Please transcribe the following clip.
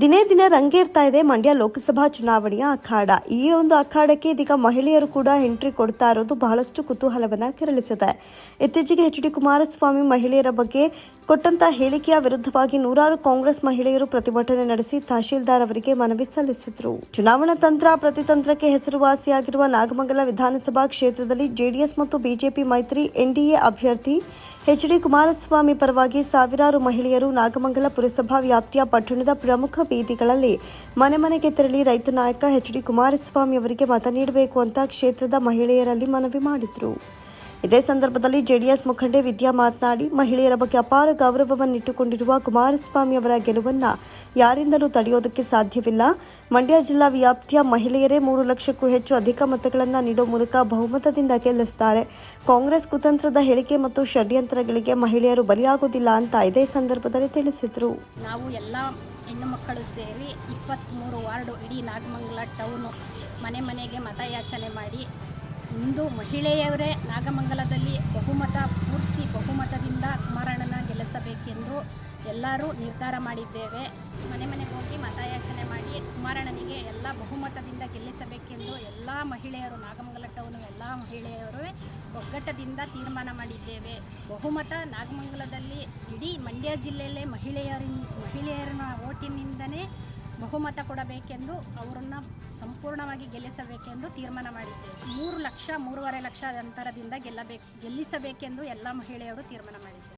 ದಿನೇ ದಿನ ರಂಗೇರ್ತಾ ಇದೆ ಮಂಡ್ಯ ಲೋಕಸಭಾ ಚುನಾವಣೆಯ ಅಖಾಡ. ಈ ಒಂದು ಅಖಾಡಕ್ಕೆ ಇದೀಗ ಮಹಿಳೆಯರು ಕೂಡ ಎಂಟ್ರಿ ಕೊಡ್ತಾ ಇರೋದು ಬಹಳಷ್ಟು ಕುತೂಹಲವನ್ನು ಕೆರಳಿಸಿದೆ. ಇತ್ತೀಚೆಗೆ ಎಚ್ ಡಿ ಕುಮಾರಸ್ವಾಮಿ ಮಹಿಳೆಯರ ಬಗ್ಗೆ ಕೊಟ್ಟಂತ ಹೇಳಿಕೆಯ ವಿರುದ್ಧವಾಗಿ ನೂರಾರು ಕಾಂಗ್ರೆಸ್ ಮಹಿಳೆಯರು ಪ್ರತಿಭಟನೆ ನಡೆಸಿ ತಹಶೀಲ್ದಾರ್ ಅವರಿಗೆ ಮನವಿ ಸಲ್ಲಿಸಿದ್ರು. ಚುನಾವಣಾ ತಂತ್ರ, ಪ್ರತಿತಂತ್ರಕ್ಕೆ ಹೆಸರುವಾಸಿಯಾಗಿರುವ ನಾಗಮಂಗಲ ವಿಧಾನಸಭಾ ಕ್ಷೇತ್ರದಲ್ಲಿ ಜೆಡಿಎಸ್ ಮತ್ತು ಬಿಜೆಪಿ ಮೈತ್ರಿ ಎನ್ಡಿಎ ಅಭ್ಯರ್ಥಿ ಎಚ್ ಡಿ ಕುಮಾರಸ್ವಾಮಿ ಪರವಾಗಿ ಸಾವಿರಾರು ಮಹಿಳೆಯರು ನಾಗಮಂಗಲ ಪುರಸಭಾ ವ್ಯಾಪ್ತಿಯ ಪಟ್ಟಣದ ಪ್ರಮುಖ ಬೀದಿಗಳಲ್ಲಿ ಮನೆ ಮನೆಗೆ ತೆರಳಿ ರೈತ ನಾಯಕ ಎಚ್ ಡಿ ಕುಮಾರಸ್ವಾಮಿ ಅವರಿಗೆ ಮತ ನೀಡಬೇಕು ಅಂತ ಕ್ಷೇತ್ರದ ಮಹಿಳೆಯರಲ್ಲಿ ಮನವಿ ಮಾಡಿದ್ರು. ಇದೇ ಸಂದರ್ಭದಲ್ಲಿ ಜೆಡಿಎಸ್ ಮುಖಂಡೆ ವಿದ್ಯಾ ಮಾತನಾಡಿ, ಮಹಿಳೆಯರ ಬಗ್ಗೆ ಅಪಾರ ಗೌರವವನ್ನಿಟ್ಟುಕೊಂಡಿರುವ ಕುಮಾರಸ್ವಾಮಿ ಅವರ ಗೆಲುವನ್ನ ಯಾರಿಂದಲೂ ತಡೆಯೋದಕ್ಕೆ ಸಾಧ್ಯವಿಲ್ಲ. ಮಂಡ್ಯ ಜಿಲ್ಲಾ ವ್ಯಾಪ್ತಿಯ ಮಹಿಳೆಯರೇ ಮೂರು ಲಕ್ಷಕ್ಕೂ ಹೆಚ್ಚು ಅಧಿಕ ಮತಗಳನ್ನು ನೀಡೋ ಮೂಲಕ ಬಹುಮತದಿಂದ ಗೆಲ್ಲಿಸುತ್ತಾರೆ ಕಾಂಗ್ರೆಸ್ ಕುತಂತ್ರದ ಹೇಳಿಕೆ ಮತ್ತು ಷಡ್ಯಂತ್ರಗಳಿಗೆ ಮಹಿಳೆಯರು ಬಲಿಯಾಗುವುದಿಲ್ಲ ಅಂತ ಇದೇ ಸಂದರ್ಭದಲ್ಲಿ ತಿಳಿಸಿದರು. ನಾವು ಎಲ್ಲ ಹೆಣ್ಣು ಮಕ್ಕಳು ಸೇರಿ ಇಪ್ಪತ್ತ್ಮೂರು ವಾರ್ಡು ಇಡೀ ನಾಗಮಂಗಲ ಟೌನು ಮನೆ ಮನೆಗೆ ಮತಯಾಚನೆ ಮಾಡಿ ಇಂದು ಮಹಿಳೆಯವರೇ ನಾಗಮಂಗಲದಲ್ಲಿ ಬಹುಮತ, ಪೂರ್ತಿ ಬಹುಮತದಿಂದ ಕುಮಾರಣ್ಣನ ಗೆಲ್ಲಿಸಬೇಕೆಂದು ಎಲ್ಲರೂ ನಿರ್ಧಾರ ಮಾಡಿದ್ದೇವೆ. ಮನೆ ಮನೆಗೆ ಹೋಗಿ ಮತಯಾಚನೆ ಮಾಡಿ ಕುಮಾರಣ್ಣನಿಗೆ ಎಲ್ಲ ಬಹುಮತದಿಂದ ಗೆಲ್ಲಿಸಬೇಕೆಂದು ಎಲ್ಲ ಮಹಿಳೆಯರು, ನಾಗಮಂಗಲ ಟೌನು ಎಲ್ಲ ಮಹಿಳೆಯರು ಒಗ್ಗಟ್ಟದಿಂದ ತೀರ್ಮಾನ ಮಾಡಿದ್ದೇವೆ. ಬಹುಮತ ನಾಗಮಂಗಲದಲ್ಲಿ ಇಡೀ ಮಂಡ್ಯ ಜಿಲ್ಲೆಯಲ್ಲೇ ಮಹಿಳೆಯರಿಂದ ಮಹಿಳೆಯರ ಓಟಿನಿಂದನೇ ಬಹುಮತ ಕೊಡಬೇಕೆಂದು ಅವರನ್ನು ಸಂಪೂರ್ಣವಾಗಿ ಗೆಲ್ಲಿಸಬೇಕೆಂದು ತೀರ್ಮಾನ ಮಾಡಿದ್ದೇವೆ ಮೂರು ಲಕ್ಷ, ಮೂರುವರೆ ಲಕ್ಷ ಅಂತರದಿಂದ ಗೆಲ್ಲಬೇಕು, ಗೆಲ್ಲಿಸಬೇಕೆಂದು ಎಲ್ಲ ಮಹಿಳೆಯರು ತೀರ್ಮಾನ ಮಾಡಿದ್ದಾರೆ